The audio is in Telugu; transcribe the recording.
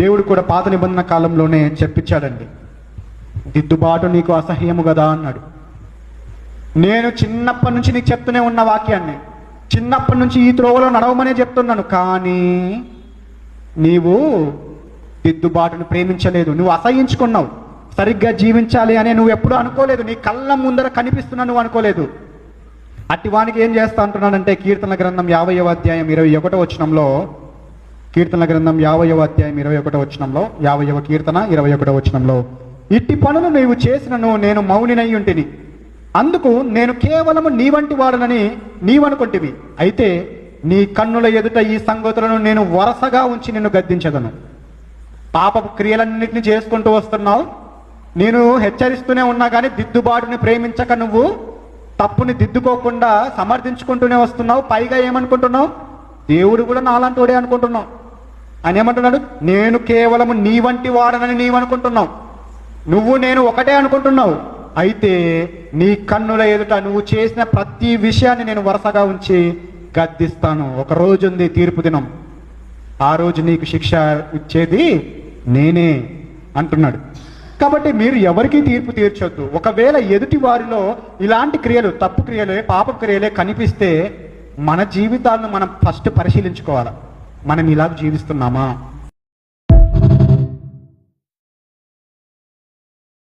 దేవుడు కూడా పాత నిబంధన కాలంలోనే చెప్పించాడండి. దిద్దుబాటు నీకు అసహ్యము కదా అన్నాడు. నేను చిన్నప్పటి నుంచి నీకు చెప్తూనే ఉన్న వాక్యాన్ని చిన్నప్పటి నుంచి ఈ త్రోవలో నడవమనే చెప్తున్నాను కానీ నీవు దిద్దుబాటును ప్రేమించలేదు నువ్వు అసహించుకున్నావు. సరిగ్గా జీవించాలి అనే నువ్వు ఎప్పుడు అనుకోలేదు నీ కళ్ళ ముందర కనిపిస్తున్నా నువ్వు అనుకోలేదు. అట్టి వానికి ఏం చేస్తా అంటున్నాడంటే కీర్తన గ్రంథం యాభైవ అధ్యాయం ఇరవై ఒకటో వచనంలో కీర్తన గ్రంథం యాభైవ అధ్యాయం ఇరవై ఒకటో వచనంలో యాభైవ కీర్తన ఇరవై ఒకటో వచనంలో ఇట్టి పనులు నీవు చేసినను నేను మౌనినై ఉంటిని. అందుకు నేను కేవలము నీ వంటి వాడనని నీవనుకుంటివి. అయితే నీ కన్నుల ఎదుట ఈ సంగతులను నేను వరసగా ఉంచి నిన్ను గద్దించదను పాప క్రియలన్నింటినీ చేసుకుంటూ వస్తున్నావు. నేను హెచ్చరిస్తూనే ఉన్నా కానీ దిద్దుబాటుని ప్రేమించక నువ్వు. తప్పుని దిద్దుకోకుండా సమర్థించుకుంటూనే వస్తున్నావు. పైగా ఏమనుకుంటున్నావు? దేవుడు కూడా నాలాంటి వాడే అనుకుంటున్నావు. అని ఏమంటున్నాడు? నేను కేవలము నీ వంటి వాడనని నీవనుకుంటున్నావు. నువ్వు నేను ఒకటే అనుకుంటున్నావు. అయితే నీ కన్నుల ఎదుట నువ్వు చేసిన ప్రతి విషయాన్ని నేను వరుసగా ఉంచి గద్దిస్తాను. ఒక రోజు ఉంది తీర్పు దినం. ఆ రోజు నీకు శిక్ష ఇచ్చేది నేనే అంటున్నాడు. కాబట్టి మీరు ఎవరికీ తీర్పు తీర్చొద్దు. ఒకవేళ ఎదుటి వారిలో ఇలాంటి క్రియలు తప్పు క్రియలే పాప క్రియలే కనిపిస్తే మన జీవితాలను మనం ఫస్ట్ పరిశీలించుకోవాలి? మనం ఇలా జీవిస్తున్నామా?